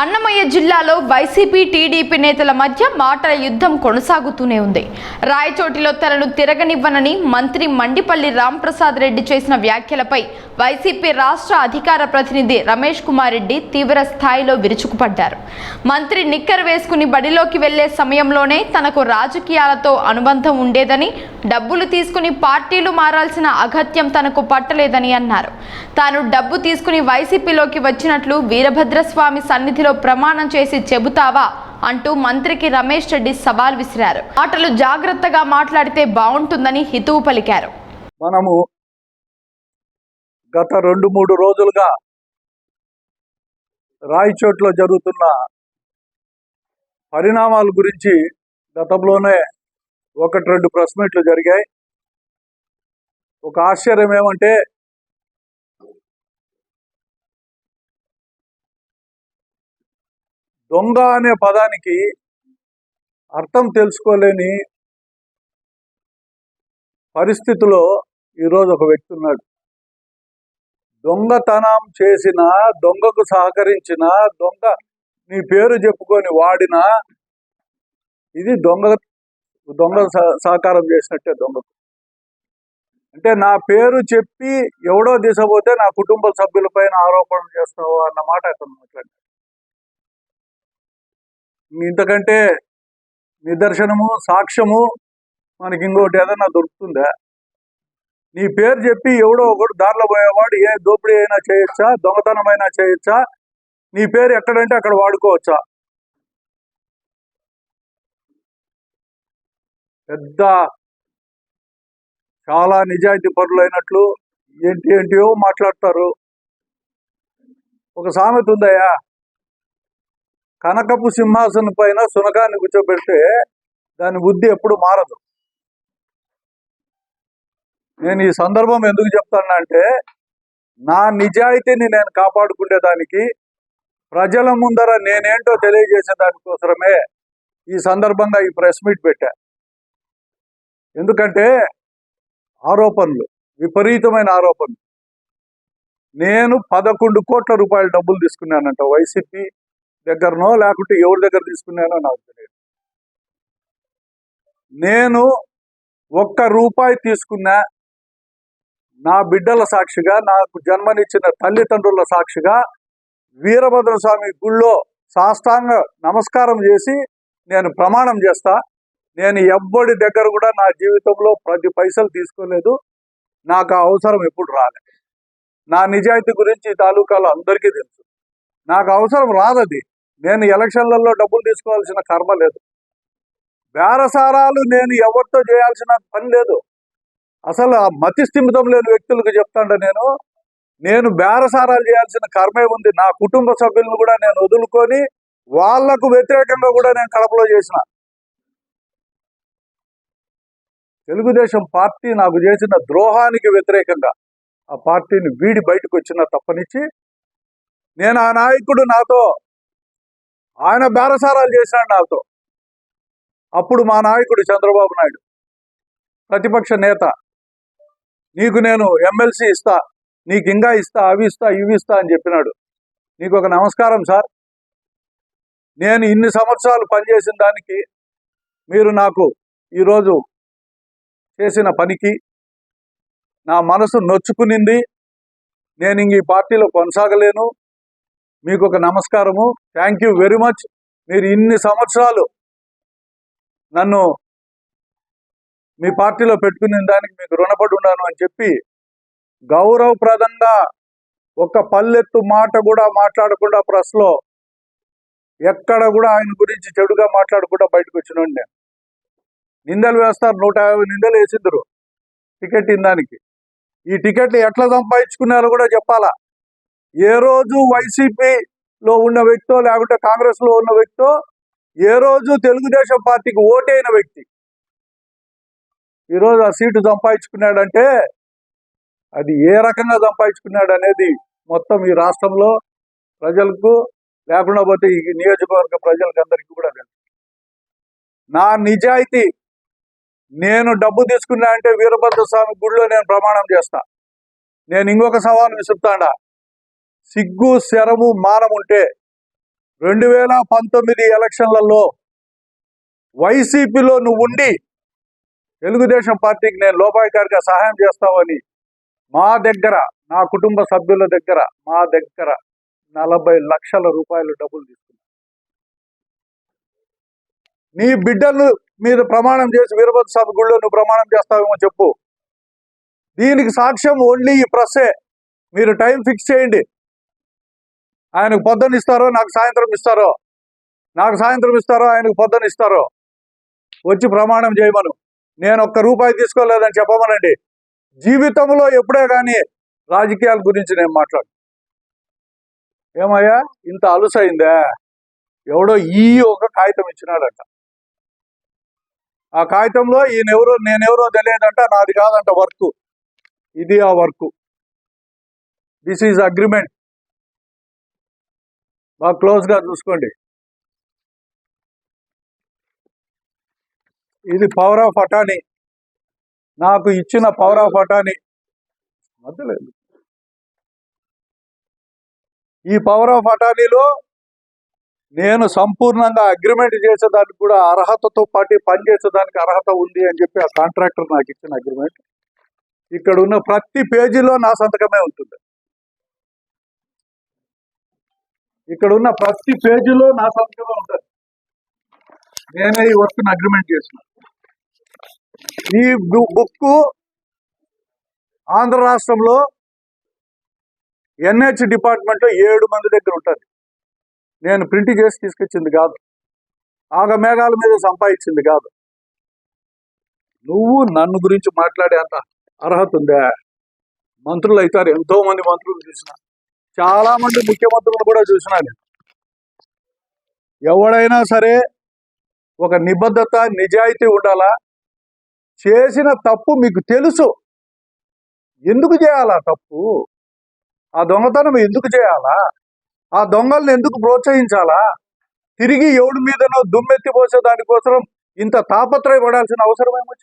అన్నమయ్య జిల్లాలో YCP TDP నేతల మధ్య మాటల యుద్ధం కొనసాగుతూనే ఉంది. రాయచోటిలో తనను తిరగనివ్వనని మంత్రి మండిపల్లి రాంప్రసాద్ రెడ్డి చేసిన వ్యాఖ్యలపై వైసీపీ రాష్ట్ర అధికార ప్రతినిధి రమేష్ కుమార్ రెడ్డి తీవ్ర స్థాయిలో విరుచుకుపడ్డారు. మంత్రి నిక్కర్ వేసుకుని బడిలోకి వెళ్ళే సమయంలోనే తనకు రాజకీయాలతో అనుబంధం ఉండేదని డబ్బులు తీసుకుని పార్టీలు మారాల్సిన అగత్యం తనకు పట్టలేదని అన్నారు. తాను డబ్బు తీసుకుని వైసీపీలోకి వచ్చినట్లు వీరభద్రస్వామి సన్నిధిలో ప్రమాణం చేసి చెబుతావా అంటూ మంత్రికి రమేష్ రెడ్డి సవాల్ విసిరారు. మాటలు జాగ్రత్తగా మాట్లాడితే బాగుంటుందని హితువు పలికారు. మనము గత రెండు మూడు రోజులుగా రాయచోట్లో జరుగుతున్న పరిణామాల గురించి గతంలోనే ఒకటి రెండు ప్రెస్ మీట్లు జరిగాయి. ఒక ఆశ్చర్యం ఏమంటే దొంగ అనే పదానికి అర్థం తెలుసుకోలేని పరిస్థితిలో ఈరోజు ఒక వ్యక్తి ఉన్నాడు. దొంగతనం చేసిన దొంగకు సహకరించిన దొంగ నీ పేరు చెప్పుకొని వాడిన ఇది దొంగ దొంగ సహ- సహకారం చేసినట్టే దొంగకు. అంటే నా పేరు చెప్పి ఎవడో దిశపోతే నా కుటుంబ సభ్యులపైన ఆరోపణలు చేస్తావు అన్న మాట అతను మాట్లాడాడు. ఇంతకంటే నిదర్శనము సాక్ష్యము మనకి ఇంకోటి ఏదైనా దొరుకుతుందా? నీ పేరు చెప్పి ఎవడో ఒకడు దారిలో పోయేవాడు ఏ దోపిడీ అయినా చేయొచ్చా? దొంగతనం అయినా చేయొచ్చా? నీ పేరు ఎక్కడంటే అక్కడ వాడుకోవచ్చా? పెద్ద చాలా నిజాయితీ పరులైనట్లు ఏంటి ఏంటియో మాట్లాడతారు. ఒక సామెత ఉందయ్యా. కనకపు సింహాసనం పైన సునకాన్ని కూర్చోబెడితే దాని బుద్ధి ఎప్పుడు మారదు. నేను ఈ సందర్భం ఎందుకు చెప్తానంటే నా నిజాయితీని నేను కాపాడుకునేదానికి ప్రజల ముందర నేనేంటో తెలియజేసే దానికోసమే ఈ సందర్భంగా ఈ ప్రెస్ మీట్ పెట్టా. ఎందుకంటే ఆరోపణలు విపరీతమైన ఆరోపణలు. నేను పదకొండు కోట్ల రూపాయల డబ్బులు తీసుకున్నానంట వైసీపీ దగ్గరనో లేకుంటే ఎవరి దగ్గర తీసుకున్నానో నాకు తెలియదు. నేను ఒక్క రూపాయి తీసుకున్నా నా బిడ్డల సాక్షిగా నాకు జన్మనిచ్చిన తల్లిదండ్రుల సాక్షిగా వీరభద్ర స్వామి గుళ్ళో సాష్టాంగ నమస్కారం చేసి నేను ప్రమాణం చేస్తా. నేను ఎవ్వడి దగ్గర కూడా నా జీవితంలో ప్రతి పైసలు తీసుకోలేదు. నాకు ఆ అవసరం ఎప్పుడు రాలేదు నా నిజాయితీ గురించి తాలూకాలో అందరికీ తెలుసు. నాకు అవసరం రాదది. నేను ఎలక్షన్లలో డబ్బులు తీసుకోవాల్సిన కర్మ లేదు. బేరసారాలు నేను ఎవరితో చేయాల్సిన పని లేదు. అసలు ఆ మతి స్థిమితం లేని వ్యక్తులకు చెప్తాండ నేను నేను బేరసారాలు చేయాల్సిన కర్మే ఉంది. నా కుటుంబ సభ్యులను కూడా నేను వదులుకొని వాళ్ళకు వ్యతిరేకంగా కూడా నేను కడపలో చేసిన. తెలుగుదేశం పార్టీ నాకు చేసిన ద్రోహానికి వ్యతిరేకంగా ఆ పార్టీని వీడి బయటకు వచ్చిన తప్పనిచ్చి నేను ఆ నాయకుడు నాతో ఆయన బేరసారాలు చేశాడు నాతో. అప్పుడు మా నాయకుడు చంద్రబాబు నాయుడు ప్రతిపక్ష నేత నీకు నేను ఎమ్మెల్సీ ఇస్తా నీకు ఇంకా ఇస్తా అవి ఇస్తా ఇవి ఇస్తా అని చెప్పినాడు. నీకు ఒక నమస్కారం సార్. నేను ఇన్ని సంవత్సరాలు పనిచేసిన దానికి మీరు నాకు ఈరోజు చేసిన పనికి నా మనసు నొచ్చుకునింది. నేను ఇంక ఈ పార్టీలో కొనసాగలేను. మీకు ఒక నమస్కారము. థ్యాంక్ యూ వెరీ మచ్ మీరు ఇన్ని సంవత్సరాలు నన్ను మీ పార్టీలో పెట్టుకునే దానికి మీకు రుణపడి ఉన్నాను అని చెప్పి గౌరవప్రదంగా ఒక పల్లెత్తు మాట కూడా మాట్లాడకుండా ప్రెస్లో ఎక్కడ కూడా ఆయన గురించి చెడుగా మాట్లాడకుండా బయటకు వచ్చిన నేను. నిందలు వేస్తారు. నూట యాభై నిందలు వేసిందరు టికెట్ ఇందానికి ఈ టికెట్లు ఎట్లా సంపాదించుకున్నారో కూడా చెప్పాలా? ఏ రోజు వైసీపీలో ఉన్న వ్యక్తో లేకుంటే కాంగ్రెస్లో ఉన్న వ్యక్తో ఏ రోజు తెలుగుదేశం పార్టీకి ఓటైన వ్యక్తి ఈరోజు ఆ సీటు సంపాదించుకున్నాడంటే అది ఏ రకంగా సంపాదించుకున్నాడు అనేది మొత్తం ఈ రాష్ట్రంలో ప్రజలకు లేకుండా పోతే ఈ నియోజకవర్గ ప్రజలకు అందరికీ కూడా తెలుసు. నా నిజాయితీ నేను డబ్బు తీసుకున్నా అంటే వీరభద్ర స్వామి గుడిలో నేను ప్రమాణం చేస్తా. నేను ఇంకొక సవాల్ విసురుతాడా సిగ్గు శరము మానముంటే రెండు వేల పంతొమ్మిది ఎలక్షన్లలో వైసీపీలో నువ్వు ఉండి తెలుగుదేశం పార్టీకి నేను లోపాయికారిగా సహాయం చేస్తావని మా దగ్గర నా కుటుంబ సభ్యుల దగ్గర మా దగ్గర నలభై లక్షల రూపాయలు డబ్బులు తీసుకున్నా. నీ బిడ్డలు మీద ప్రమాణం చేసి వీరభద్ర సభ గుళ్ళో నువ్వు ప్రమాణం చేస్తావేమో చెప్పు. దీనికి సాక్ష్యం ఓన్లీ ఈ ప్రెస్సే. మీరు టైం ఫిక్స్ చేయండి. ఆయనకు పొద్దున్న ఇస్తారో నాకు సాయంత్రం ఇస్తారో. నాకు సాయంత్రం ఇస్తారో ఆయనకు పొద్దున్న ఇస్తారో. వచ్చి ప్రమాణం చేయమను. నేను ఒక్క రూపాయి తీసుకోలేదని చెప్పమనండి. జీవితంలో ఎప్పుడే కానీ రాజకీయాల గురించి నేను మాట్లాడు ఏమయ్యా ఇంత అలుసైందా? ఎవడో ఈ ఒక కాగితం ఇచ్చినాడంట. ఆ కాగితంలో ఈయనెవరో నేనెవరో తెలియదంట నాది కాదంట వర్క్. ఇది ఆ వర్క్. దిస్ ఈజ్ అగ్రిమెంట్ బాగా క్లోజ్గా చూసుకోండి. ఇది పవర్ ఆఫ్ అటానీ నాకు ఇచ్చిన పవర్ ఆఫ్ అటానీ మధ్యలేదు ఈ పవర్ ఆఫ్ అటానీలో నేను సంపూర్ణంగా అగ్రిమెంట్ చేసేదానికి కూడా అర్హతతో పాటు పనిచేసేదానికి అర్హత ఉంది అని చెప్పి ఆ కాంట్రాక్టర్ నాకు ఇచ్చిన అగ్రిమెంట్ ఇక్కడ ఉన్న ప్రతి పేజీలో నా సంతకమే ఉంటుంది. ఇక్కడ ఉన్న ప్రతి పేజీలో నా సంతకమే ఉంటుంది. నేనే ఈ వర్క్ అగ్రిమెంట్ చేసిన ఈ బుక్ ఆంధ్ర రాష్ట్రంలో ఎన్హెచ్ డిపార్ట్మెంట్లో ఏడు మంది దగ్గర ఉంటుంది. నేను ప్రింట్ చేసి తీసుకొచ్చింది కాదు. ఆగ మేఘాల మీద సంపాదించింది కాదు. నువ్వు నన్ను గురించి మాట్లాడే అంత అర్హత ఉందా? మంత్రులు అవుతారు. ఎంతో మంది మంత్రులు చూసిన. చాలా మంది ముఖ్యమంత్రులు కూడా చూసినా నేను ఎవడైనా సరే ఒక నిబద్ధత నిజాయితీ ఉండాలా? చేసిన తప్పు మీకు తెలుసు. ఎందుకు చేయాలా తప్పు? ఆ దొంగతనం ఎందుకు చేయాలా? ఆ దొంగల్ని ఎందుకు ప్రోత్సహించాలా? తిరిగి ఎవడి మీదనో దుమ్మెత్తి పోసే దానికోసం ఇంత తాపత్రయపడాల్సిన అవసరం ఏమొచ్చింది?